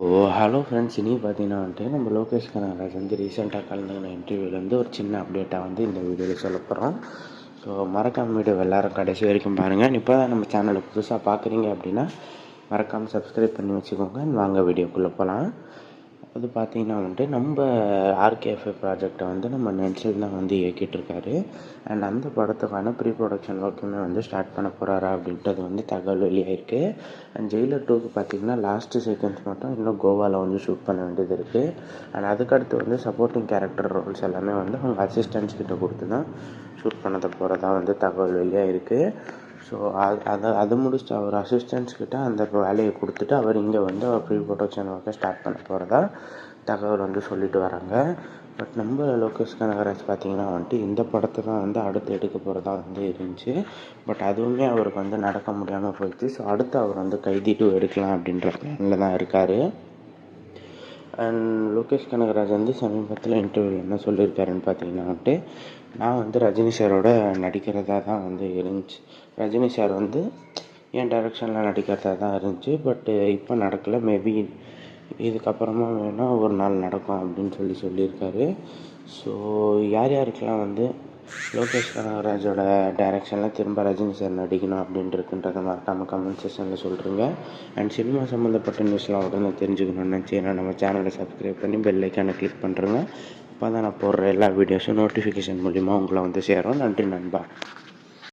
ஓ hello friends இனி பார்த்தீங்கன்னா வந்துட்டு நம்ம லோகேஷ் கனகராஜ் வந்து ரீசெண்டாக கலந்துக்கின இன்டர்வியூலேருந்து ஒரு சின்ன அப்டேட்டாக வந்து இந்த வீடியோவில் சொல்ல போகிறோம் ஸோ மறக்காம வீடியோ எல்லாரும் கடைசி வரைக்கும் பாருங்கள் இப்போ தான் நம்ம சேனலை புதுசாக பார்க்குறீங்க அப்படின்னா மறக்காமல் சப்ஸ்கிரைப் பண்ணி வச்சுக்கோங்க. வாங்க வீடியோக்குள்ளே போகலாம் அது பார்த்தீங்கன்னா வந்துட்டு நம்ம ஆர்கேஎஃப்ஏ ப்ராஜெக்டை வந்து நம்ம நென்சில் தான் வந்து இயக்கிட்டுருக்காரு. அண்ட் அந்த படத்துக்கான ப்ரீ ப்ரொடக்ஷன் ஒர்க்குமே வந்து ஸ்டார்ட் பண்ண போகிறாரா அப்படின்றது வந்து தகவல் வெளியாயிருக்கு. அண்ட் ஜெயிலர் டூக்கு பார்த்தீங்கன்னா லாஸ்ட்டு செகண்ட்ஸ் மட்டும் இன்னும் கோவாவில் வந்து ஷூட் பண்ண வேண்டியது இருக்குது அண்ட் அதுக்கடுத்து வந்து சப்போர்ட்டிங் கேரக்டர் ரோல்ஸ் எல்லாமே வந்து அவங்க அசிஸ்டன்ஸ் கிட்ட கொடுத்து தான் ஷூட் பண்ணதை போகிறதா வந்து தகவல் வெளியாக இருக்குது ஸோ அது அதை அது முடிச்சுட்டு அவர் அசிஸ்டன்ஸ் கிட்ட அந்த வேலையை கொடுத்துட்டு அவர் இங்கே வந்து அவர் ப்ரீ ப்ரொடக்ஷன் ஒர்க்கை ஸ்டார்ட் பண்ண போகிறதா தகவல் வந்து சொல்லிட்டு வராங்க. பட் நம்ம லோகேஷ் கனகராஜ் பார்த்தீங்கன்னா வந்துட்டு இந்த படத்தை தான் வந்து அடுத்து எடுக்க போகிறதா வந்து இருந்துச்சு. பட் அதுவுமே அவருக்கு வந்து நடக்க முடியாமல் போயிடுச்சு. ஸோ அடுத்து அவர் வந்து கைதி டூ எடுக்கலாம் அப்படின்ற பிளானில் தான் இருக்கார். அண்ட் லோகேஷ் கனகராஜ் வந்து சமீபத்தில் இன்டர்வியூ என்ன சொல்லியிருக்காருன்னு பார்த்தீங்கன்னா வந்துட்டு நான் வந்து ரஜினி சாரோட நடிக்கிறதா தான் வந்து இருந்துச்சு. ரஜினி சார் வந்து என் டைரக்ஷனில் நடிக்கிறதா தான் இருந்துச்சு. பட்டு இப்போ நடக்கலை மேபி இதுக்கப்புறமா வேணால் ஒரு நாள் நடக்கும் அப்படின்னு சொல்லி சொல்லியிருக்காரு ஸோ யார் யாருக்கெல்லாம் வந்து லோகேஷ் கனகராஜோட டைரக்ஷனில் திரும்ப ரஜினி சார் நடிக்கணும் அப்படின்ட்டு இருக்குன்றதை மறக்காமல் கமெண்ட் செக்ஷனில் சொல்கிறீங்க அண்ட் சினிமா சம்மந்தப்பட்ட நியூஸ்லாம் உடனே தெரிஞ்சுக்கணும்னு நினச்சிங்கன்னா நம்ம சேனலை சப்ஸ்கிரைப் பண்ணி பெல் ஐக்கானை கிளிக் பண்ணுறேங்க அப்போ தான் நான் போடுற எல்லா வீடியோஸும் நோட்டிஃபிகேஷன் மூலிமா உங்களை வந்து சேரும். நன்றி நண்பா.